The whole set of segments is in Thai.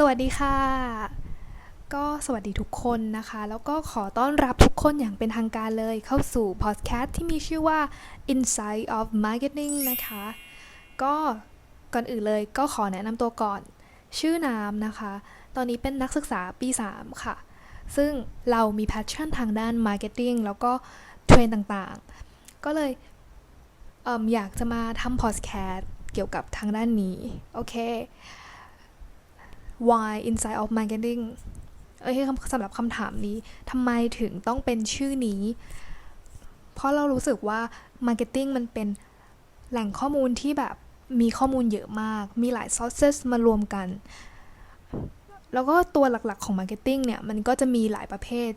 สวัสดีค่ะ ก็สวัสดีทุกคนนะคะ แล้วก็ขอต้อนรับทุกคนอย่างเป็นทางการเลยเข้าสู่พอดแคสต์ที่มีชื่อว่า Inside of Marketing นะคะ ก็ก่อนอื่นเลยก็ขอแนะนำตัวก่อน ชื่อน้ำนะคะ ตอนนี้เป็นนักศึกษาปี 3 ค่ะ ซึ่งเรามีแพชชั่นทางด้าน Marketing แล้วก็เทรนต่างๆ ก็เลยเออยากจะมาทำพอดแคสต์เกี่ยวกับทางด้านนี้ โอเค why inside of marketing เอ้ยสำหรับคำถามนี้ทำไมถึงต้องเป็นชื่อนี้ เพราะเรารู้สึกว่า marketing มันเป็นแหล่งข้อมูลที่แบบมีข้อมูลเยอะมาก มีหลาย sources มารวมกัน แล้วก็ตัวหลักๆของ marketing เนี่ย มันก็จะมีหลายประเภท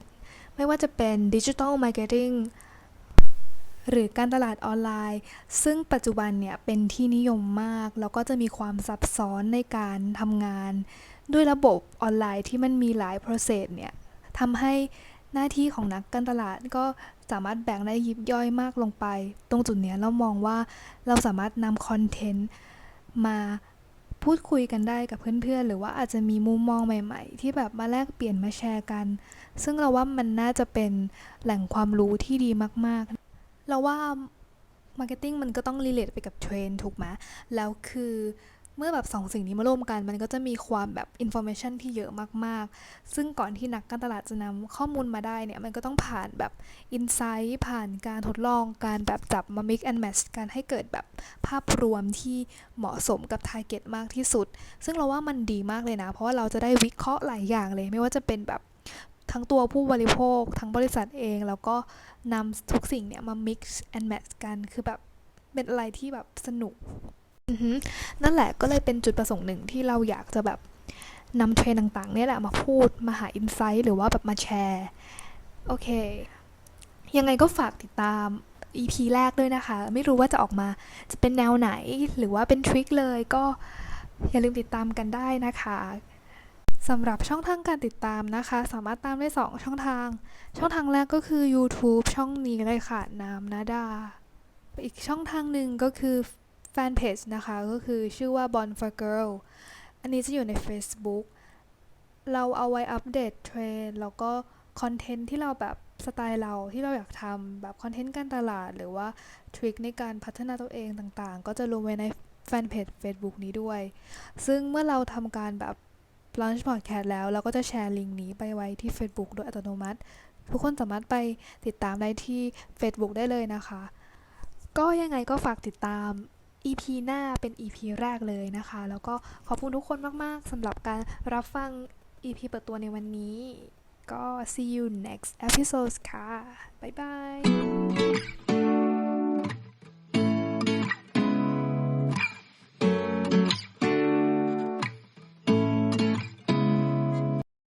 ไม่ว่าจะเป็น digital marketing หรือการตลาดออนไลน์ ซึ่งปัจจุบันเนี่ยเป็นที่นิยมมาก แล้วก็จะมีความซับซ้อนในการทำงาน ด้วยระบบออนไลน์ที่มันมีหลาย process เนี่ยทำให้หน้าที่ของนักการตลาดก็สามารถแบ่งได้ยิบย่อยมากลงไป ตรงจุดเนี้ยเรามองว่าเราสามารถนำคอนเทนต์มาพูดคุยกันได้กับเพื่อนๆ หรือว่าอาจจะมีมุมมองใหม่ ๆ ที่แบบมาแลกเปลี่ยนมาแชร์กัน ซึ่งเราว่ามันน่าจะเป็นแหล่งความรู้ที่ดีมากๆ เราว่า Marketing มันก็ต้อง relate ไปกับเทรนถูกไหมแล้วคือเมื่อแบบสองสิ่งนี้มารวมกัน มันก็จะมีความแบบ information ที่เยอะมากๆ ซึ่งก่อนที่นักการตลาดจะนำข้อมูลมาได้เนี่ย มันก็ต้องผ่านแบบ insight ผ่านการทดลอง การแบบจับมา mix and match กันให้เกิดแบบภาพรวมที่เหมาะสมกับ target มากที่สุด ซึ่งเราว่ามันดีมากเลยนะ เพราะว่าเราจะได้วิเคราะห์หลายอย่างเลย ไม่ว่าจะเป็นแบบ ทั้งตัวผู้บริโภค ทั้งบริษัทเอง แล้วก็นำทุกสิ่งเนี่ยมา mix and match กัน คือแบบเป็นอะไรที่แบบสนุก นั่นแหละก็เลยเป็นจุดประสงค์หนึ่งที่เราอยากจะแบบนำเทรนต่างๆเนี่ยแหละมาพูดมาหาอินไซต์หรือว่าแบบมาแชร์ โอเค ยังไงก็ฝากติดตาม EP แรกด้วยนะคะ ไม่รู้ว่าจะออกมาจะเป็นแนวไหน หรือว่าเป็นทริคเลยก็อย่าลืมติดตามกันได้นะคะ สำหรับช่องทางการติดตามนะคะ สามารถตามได้ 2 ช่องทาง ช่องทางแรกก็คือ YouTube ช่องนี้เลยค่ะนามนาดา อีกช่องทางหนึ่งก็คือแฟนเพจนะคะ ก็คือชื่อว่า b o n for Girl อันนี้จะอยู่ใน Facebook เราเอาไว้อัปเดตเทรนแล้วก็คอนเทนต์ที่เราแบบสไตล์เราที่เราอยากทำแบบคอนเทนต์การตลาด หรือว่าทริคในการพัฒนาตัวเองต่างๆ ก็จะรวมไว้ในแฟนเพจ Facebook นี้ด้วย ซึ่งเมื่อเราทำการแบบ launch podcast แล้ว เราก็จะแชร์ลิงก์นี้ไปไว้ที่ Facebook โดยอัตโนมัติ ทุกคนสามารถไปติดตามได้ที่ Facebook ได้เลยนะคะ ก็ยังไงก็ฝากติดตาม EP หน้าเป็น EP แรกเลยนะคะ แล้วก็ขอบคุณทุกคนมาก ๆสำหรับการรับฟัง EP เปิดตัวในวันนี้ ก็ see you next episode ค่ะ บ๊ายบาย